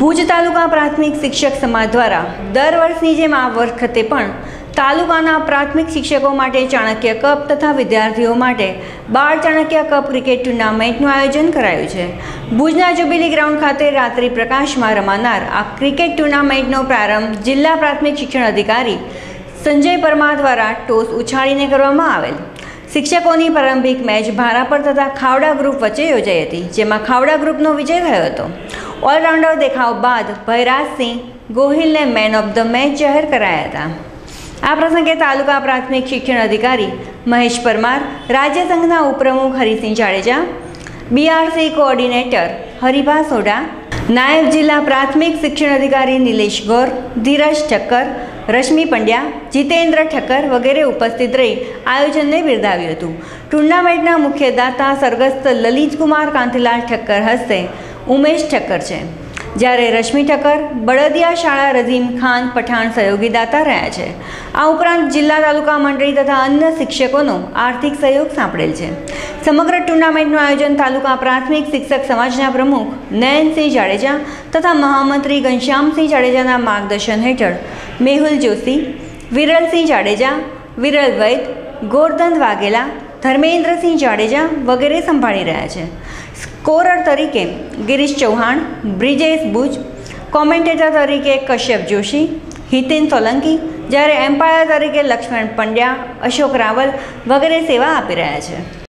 ભુજ તાલુકા પ્રાથમિક શિક્ષક સમાજ દ્વારા દર વર્ષની જેમ આ વખતે પણ તાલુકાના પ્રાથમિક શિક્ષકો માટે ચાણક્ય કપ તથા વિદ્યાર્થીઓ માટે બાળ ચાણક્ય કપ ક્રિકેટ ટુર્નામેન્ટનું આયોજન કરાયું છે. ભુજના જ્યુબિલી ગ્રાઉન્ડ ખાતે રાત્રિ પ્રકાશમાં રમાનાર આ ક્રિકેટ ટુર્નામેન્ટનો પ્રારંભ જિલ્લા પ્રાથમિક શિક્ષણ અધિકારી સંજય પરમાર દ્વારા ટોસ ઉછાળીને કરવામાં આવેલ. શિક્ષકોની પ્રારંભિક મેચ ભારાપર તથા ખાવડા ગ્રુપ વચ્ચે યોજાઈ હતી, જેમાં ખાવડા ગ્રુપનો વિજય થયો હતો. ઓલરાઉન્ડર દેખાવ બાદ ભૈરાજસિંહ ગોહિલને મેન ઓફ ધ મેચ જાહેર કરાયા હતા. આ પ્રસંગે તાલુકા પ્રાથમિક શિક્ષણ અધિકારી મહેશ પરમાર, રાજ્ય સંઘના ઉપપ્રમુખ હરિસિંહ જાડેજા બીઆરસી કોઓર્ડિનેટર હરિભા સોઢા, નાયબ જિલ્લા પ્રાથમિક શિક્ષણ અધિકારી નિલેશ ગોર, ધીરજ ઠક્કર, રશ્મિ પંડ્યા, જીતેન્દ્ર ઠક્કર વગેરે ઉપસ્થિત રહી આયોજનને બિરદાવ્યું હતું. ટુર્નામેન્ટના મુખ્ય દાતા સરગસ્ત લલિતકુમાર કાંતિલાલ ઠક્કર હસ્તે ઉમેશ ઠક્કર છે. જ્યારે રશ્મિ ઠક્કર બળદિયા શાળા રઝીમ ખાન પઠાણ સહયોગી દાતા રહ્યા છે. આ ઉપરાંત જિલ્લા તાલુકા મંડળી તથા અન્ય શિક્ષકોનો આર્થિક સહયોગ સાંપડેલ છે. સમગ્ર ટુર્નામેન્ટનું આયોજન તાલુકા પ્રાથમિક શિક્ષક સમાજના પ્રમુખ નયનસિંહ જાડેજા તથા મહામંત્રી ઘનશ્યામસિંહ જાડેજાના માર્ગદર્શન હેઠળ મેહુલ જોશી, વિરલસિંહ જાડેજા, વિરલ વૈદ, ગોરધન વાઘેલા ધર્મેન્દ્રસિંહ જાડેજા વગેરે સંભાળી રહ્યા છે. સ્કોરર તરીકે ગિરીશ ચૌહાણ, બ્રિજેશ બુજ કોમેન્ટેટર તરીકે કશ્યપ જોશી, હિતેન સોલંકી, જ્યારે એમ્પાયર તરીકે લક્ષ્મણ પંડ્યા, અશોક રાવલ વગેરે સેવા આપી રહ્યા છે.